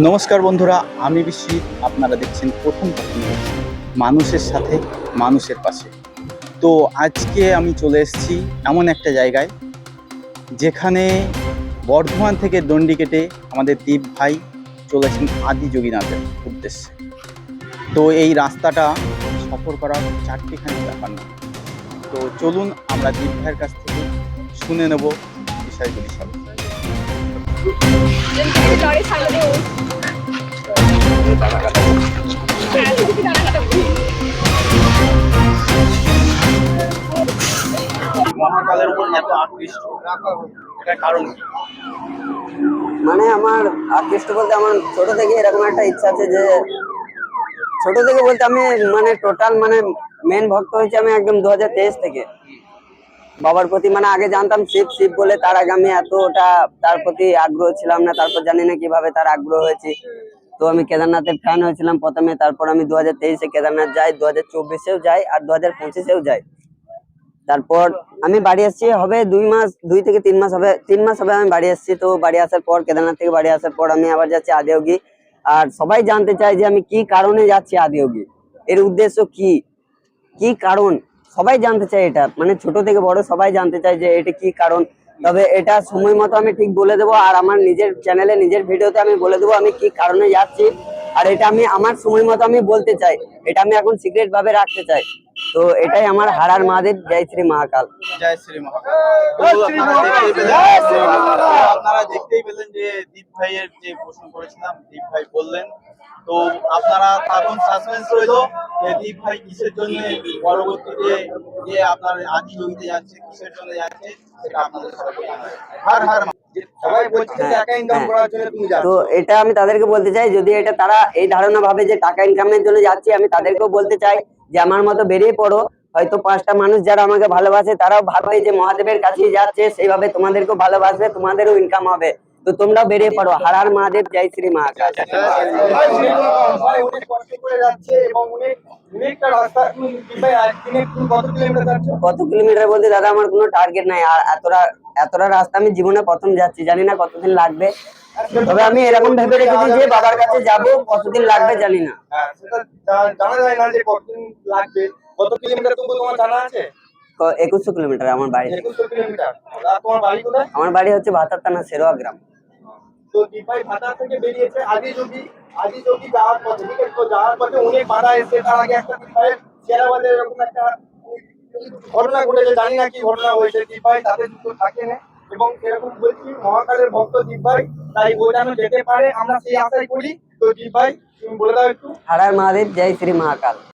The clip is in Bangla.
নমস্কার বন্ধুরা আমি বিশ্বজিৎ আপনারা দেখছেন প্রথম মানুষের সাথে মানুষের পাশে। তো আজকে আমি চলে এসেছি এমন একটা জায়গায় যেখানে বর্ধমান থেকে দণ্ডি কেটে আমাদের দীপ ভাই চলেছেন আদি যোগীনাথের উদ্দেশ্যে। তো এই রাস্তাটা সফর করা চারটিখানি ব্যাপার না তো চলুন আমরা দীপ ভাইয়ের কাছ থেকে শুনে নেব বিষয়গুলি সব। Sorry, সামনে মানে আমার আকৃষ্ট বলতে আমার ছোট থেকে এরকম একটা ইচ্ছা আছে যে, ছোট থেকে বলতে আমি মানে টোটাল মানে মেন ভক্ত হয়েছে আমি একদম দু হাজার তেইশ থেকে। বাবার প্রতি মানে আগে জানতাম শিব শিব বলে তার আগে আমি এতটা তার প্রতি আগ্রহ ছিলাম না, তারপর জানি না কীভাবে তার আগ্রহ হয়েছে। তো আমি কেদারনাথের ফ্যান হয়েছিলাম প্রথমে, তারপর আমি দু হাজার তেইশে কেদারনাথ যাই দু হাজার চব্বিশেও যাই, আর দু হাজার পঁচিশেও যাই। তারপর আমি বাড়ি আসছি, হবে দুই মাস, দুই থেকে তিন মাস হবে, তিন মাস হবে আমি বাড়ি আসছি। তো বাড়ি আসার পর, কেদারনাথ থেকে বাড়ি আসার পর আমি আবার যাচ্ছি আদিয়োগী। আর সবাই জানতে চায় যে আমি কি কারণে যাচ্ছি আদিয়োগী? এর উদ্দেশ্য কি? কি কারণ? সবাই জানতে চাই এটা। মানে ছোট থেকে বড় সবাই জানতে চায় যে এটা কি কারণ। তবে এটা সময় মতো আমি ঠিক বলে দেবো আর আমার নিজের চ্যানেলে নিজের ভিডিওতে আমি বলে দেবো আমি কি কারণে যাচ্ছি। আর এটা আমি, আমার সময় মতো আমি বলতে চাই। এটা আমি এখন সিক্রেট ভাবে রাখতে চাই। তো এটাই আমার হারার মহাদেব। জয় শ্রী মহাকাল। জয় শ্রী মহাকাল। আপনারা দেখতেই পেলেন যে দীপ ভাইয়ের যে প্রশ্ন করেছিলাম দীপ ভাই বললেন। তো আপনারা তখন সাসপেন্স রইল যে দীপ ভাই কিসের জন্য পরবর্তীতে যে আপনার আদি জমিতে যাচ্ছে কিসের জন্য যাচ্ছে সেটা আপনাদের হার হার মা- সবাই বলছে যে টাকা ইনকাম হ্যাঁ। করার জন্য তুমি যাচ্ছ। তো এটা আমি তাদেরকে বলতে চাই যদি এটা তারা এই ধারণা ভাবে যে টাকা ইনকামের জন্য যাচ্ছি আমি তাদেরকেও বলতে চাই যে আমার মতো বেরিয়ে পড়ো। হয়তো পাঁচটা মানুষ যারা আমাকে ভালোবাসে তারাও ভাবে যে মহাদেবের কাছেই যাচ্ছে সেইভাবে তোমাদেরকেও ভালোবাসবে তোমাদেরও ইনকাম হবে। তো তোমরাও বেরিয়ে পড়ো। হারার মহাদেব জয় শ্রী কিলোমিটার কত কিলোমিটার বলতে দাদা আমার কোনো টার্গেট নাই। আর এতটা এতটা রাস্তা আমি জীবনে প্রথম যাচ্ছি। জানি না কতদিন লাগবে। তবে আমি এরকম ভেবে রেখেছি যে বাবার কাছে যাব কতদিন লাগবে জানি না। হ্যাঁ জানা যায় না যে কতদিন লাগবে। কত কিলোমিটার তবু তোমার জানা আছে? একুশশো কিলোমিটার আমার বাড়ি। কিলোমিটার। তোমার বাড়ি কোথায়? আমার বাড়ি হচ্ছে ভাতার থানা সেরোয়া গ্রাম। তো দিপাই ভাতা থেকে বেরিয়েছে। আদি যোগী আদি যোগী যাওয়ার পথে ঠিক আছে তো যাওয়ার পথে অনেক বাধা এসে তার আগে একটা দিপাইয়ের এরকম একটা ঘটনা ঘটেছে। জানি না কি ঘটনা হয়েছে। দিপাই তাদের যুক্ত থাকে না। এবং এরকম বলছি মহাকালের ভক্ত দিপাই তাই বোঝানো যেতে পারে, আমরা সেই আশাই করি। তো ভাই, তুমি বলে দাও একটু। হারার মহাদেব, জয় শ্রী মহাকাল।